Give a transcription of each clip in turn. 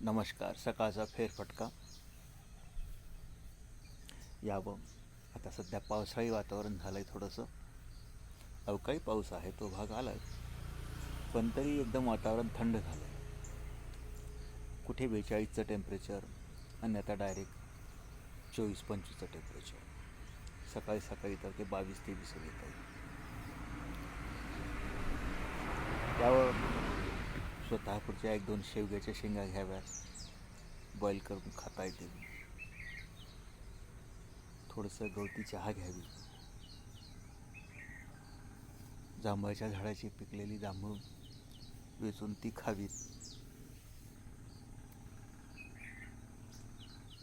नमस्कार सकाळचा फेरफटका. यावं. आता सध्या पावसाळी वातावरण झालं आहे थोडंसं. अवकाळी पाऊस आहे तो भाग आला आहे पण तरी एकदम वातावरण थंड झालं आहे कुठे बेचाळीसचं टेम्परेचर आणि आता डायरेक्ट चोवीस पंचवीसचं टेम्परेचर सकाळी सकाळी तर ते बावीस तेवीस येत आहे त्यावर स्वतः पुढच्या एक दोन शेवग्याच्या शेंगा घ्याव्यात बॉईल करून खाता येतील थोडंसं गवती चहा घ्यावी. जांभळाच्या झाडाची पिकलेली जांभूळ वेचून ती खावीत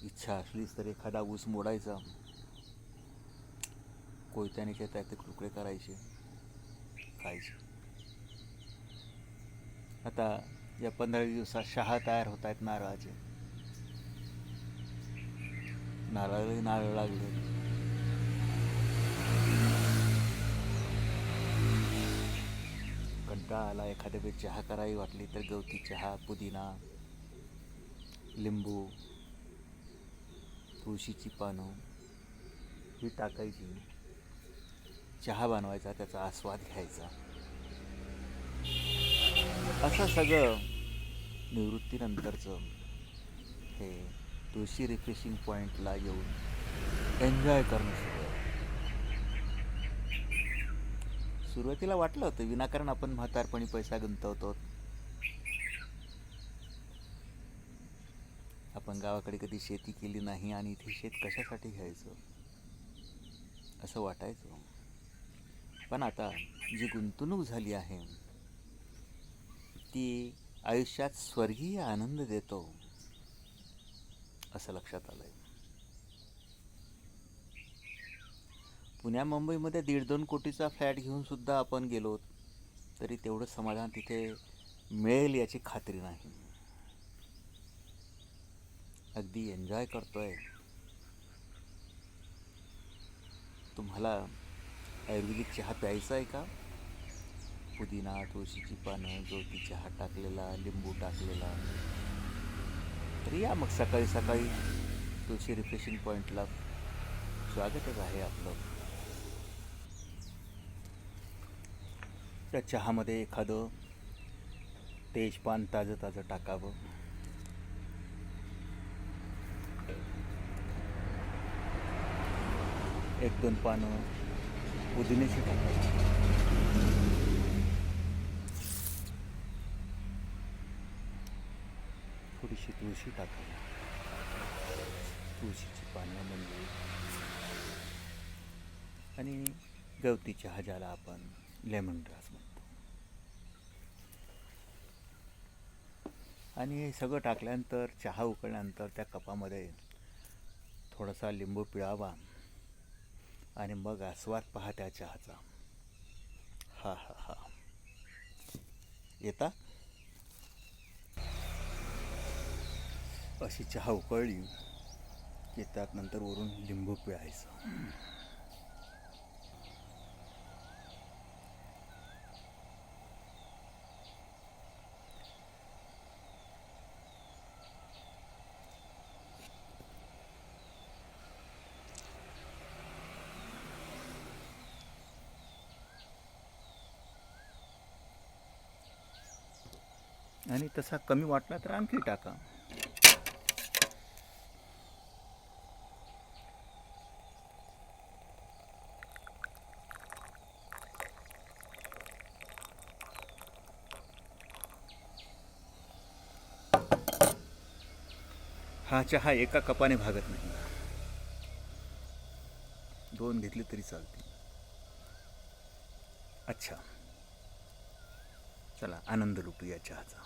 इच्छा असलीच तर एखादा ऊस मोडायचा. कोयत्याने त्यात ते तुकडे करायचे. खायचे. आता या पंधरा दिवसात शहा तयार होत आहेत नारळाचे. नारळ नारळ लागले. कंटाळा आला एखाद्या वेळी चहा करावी वाटली तर गवती चहा पुदिना लिंबू तुळशीची पानं ही टाकायची. चहा बनवायचा त्याचा आस्वाद घ्यायचा. असं सगळं निवृत्तीनंतरचं हे तुळशी रिफ्रेशिंग पॉईंटला येऊन एन्जॉय करणं सगळं. सुरुवातीला वाटलं होतं विनाकारण आपण म्हातारपणी पैसा गुंतवतो. आपण गावाकडे कधी शेती केली नाही आणि इथे शेत कशासाठी घ्यायचं? असं वाटायचं. पण आता जी गुंतवणूक झाली आहे ती आयुष्यात स्वर्गीय आनंद देतो असं लक्षात आलंय. पुण्या मुंबईमध्ये दीड दोन कोटीचा फ्लॅट घेऊन सुद्धा आपण गेलो तरी तेवढं समाधान तिथे मिळेल याची खात्री नाही. अगदी एन्जॉय करतोय. तुम्हाला आयुर्वेदिक चहा प्यायचा आहे का? पुदिना तुळशीची पानं ज्योती चहा टाकलेला लिंबू टाकलेला. तर या मग सकाळी सकाळी तुळशी रिफ्रेशिंग पॉईंटला स्वागतच आहे आपलं. त्या चहामध्ये एखादं तेजपान ताजं ताजं टाकावं. एक दोन पानं पुदिन्याची टाकावी थोडीशी तुळशी टाकावी तुळशीची पानं म्हणजे आणि गवती चहा ज्याला आपण लेमन ग्रास म्हणतो. आणि हे सगळं टाकल्यानंतर चहा उकळल्यानंतर त्या कपामध्ये थोडासा लिंबू पिळावा आणि मग आस्वाद पहा त्या चहाचा. हा हा हा. येता? अशी चहा उकळली की त्यात नंतर वरून लिंबू पिळायचं. आणि तसा कमी वाटला तर आणखी टाका. हा चहा एका कपाने भागत नाही. दोन घेतले तरी चालते अच्छा. चला आनंद लुटूया चहाचा.